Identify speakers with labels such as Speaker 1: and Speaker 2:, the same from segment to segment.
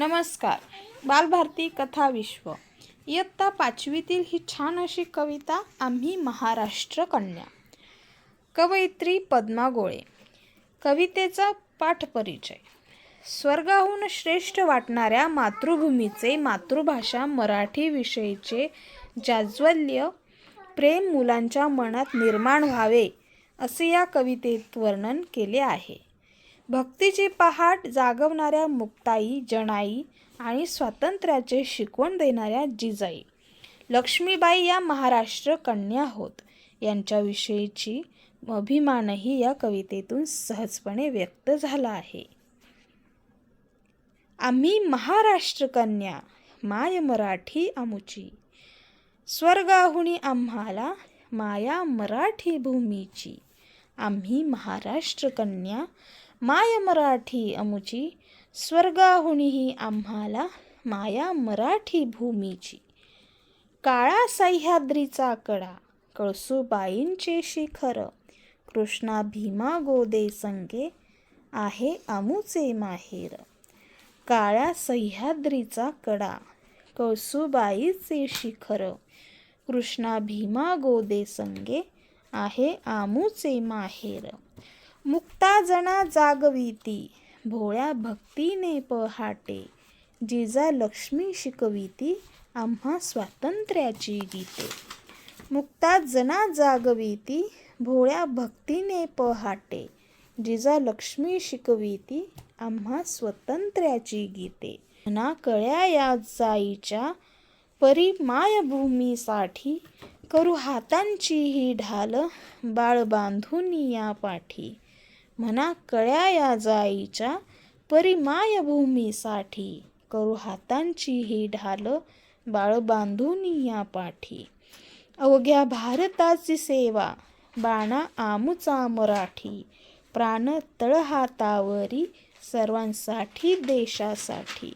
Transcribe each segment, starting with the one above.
Speaker 1: नमस्कार. बालभारती कथा विश्व. इयत्ता पाचवीतील ही छान अशी कविता आम्ही महाराष्ट्र कन्या. कवयित्री पद्मा गोळे. कवितेचा पाठपरिचय. स्वर्गाहून श्रेष्ठ वाटणाऱ्या मातृभूमीचे मातृभाषा मराठी विषयीचे जाज्वल्य प्रेम मुलांच्या मनात निर्माण व्हावे असे या कवितेत वर्णन केले आहे. भक्तीची पहाट जागवणाऱ्या मुक्ताई जनाई आणि स्वातंत्र्याचे शिकवण देणाऱ्या जिजाई. लक्ष्मीबाई या महाराष्ट्र कन्या होत. यांच्याविषयीची अभिमानही या कवितेतून सहजपणे व्यक्त झाला आहे. आम्ही महाराष्ट्र कन्या माय मराठी आमुची. स्वर्गाहुनी आम्हाला माया मराठी भूमीची. आम्ही महाराष्ट्र कन्या माय मराठी अमुची स्वर्गाहुनीही आम्हाला माया मराठी भूमीची. काळा सह्याद्रीचा कडा कळसूबाईंचे शिखर कृष्णा भीमा गोदे संगे आहे अमुचे माहेर. काळ्या सह्याद्रीचा कडा कळसूबाईचे शिखर कृष्णा भीमा गोदे संगे आहे आमूचे माहेर. मुक्ता जना जागविती भोळ्या भक्तीने पहाटे. जिजा लक्ष्मी शिकविती आम्हा स्वातंत्र्याची गीते. मुक्ता जना जागविती भोळ्या भक्तीने पहाटे. जिजा लक्ष्मी शिकविती आम्हा स्वतंत्र्याची गीते. ना कळ्या या जाईच्या परी मायभूमीसाठी करू हातांची ही ढाल बाळ बांधून या पाठी. म्हणा कळ्या या जाईच्या परिमायभूमीसाठी करू हातांची ही ढाल बाळ बांधून या पाठी. अवघ्या भारताची सेवा बाणा आमुचा मराठी. प्राण तळहातावरी सर्वांसाठी देशासाठी.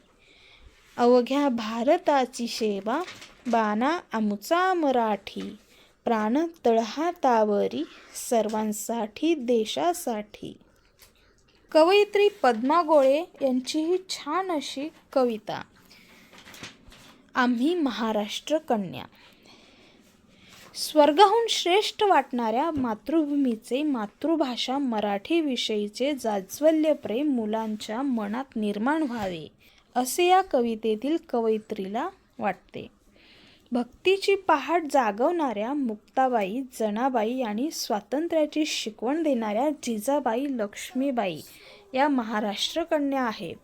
Speaker 1: अवघ्या भारताची सेवा बाणा आमुचा मराठी. प्राण तळहातावरी सर्वांसाठी देशासाठी. कवयित्री पद्मा गोळे यांची ही छान अशी कविता. आम्ही महाराष्ट्र कन्या. स्वर्गाहून श्रेष्ठ वाटणाऱ्या मातृभूमीचे मातृभाषा मराठी विषयीचे जाज्वल्य प्रेम मुलांच्या मनात निर्माण व्हावे असे या कवितेतील कवयित्रीला वाटते. भक्तीची पहाट जागवणाऱ्या मुक्ताबाई जनाबाई आणि स्वातंत्र्याची शिकवण देणाऱ्या जिजाबाई लक्ष्मीबाई या महाराष्ट्रकन्या आहेत.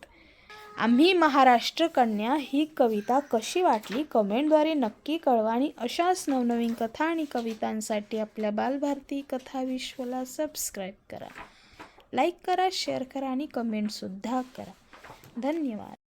Speaker 1: आम्ही महाराष्ट्रकन्या ही कविता कशी वाटली कमेंटद्वारे नक्की कळवा आणि अशाच नवनवीन कथा आणि कवितांसाठी आपल्या बालभारती कथा विश्वला सबस्क्राईब करा. लाईक करा शेअर करा आणि कमेंटसुद्धा करा. धन्यवाद.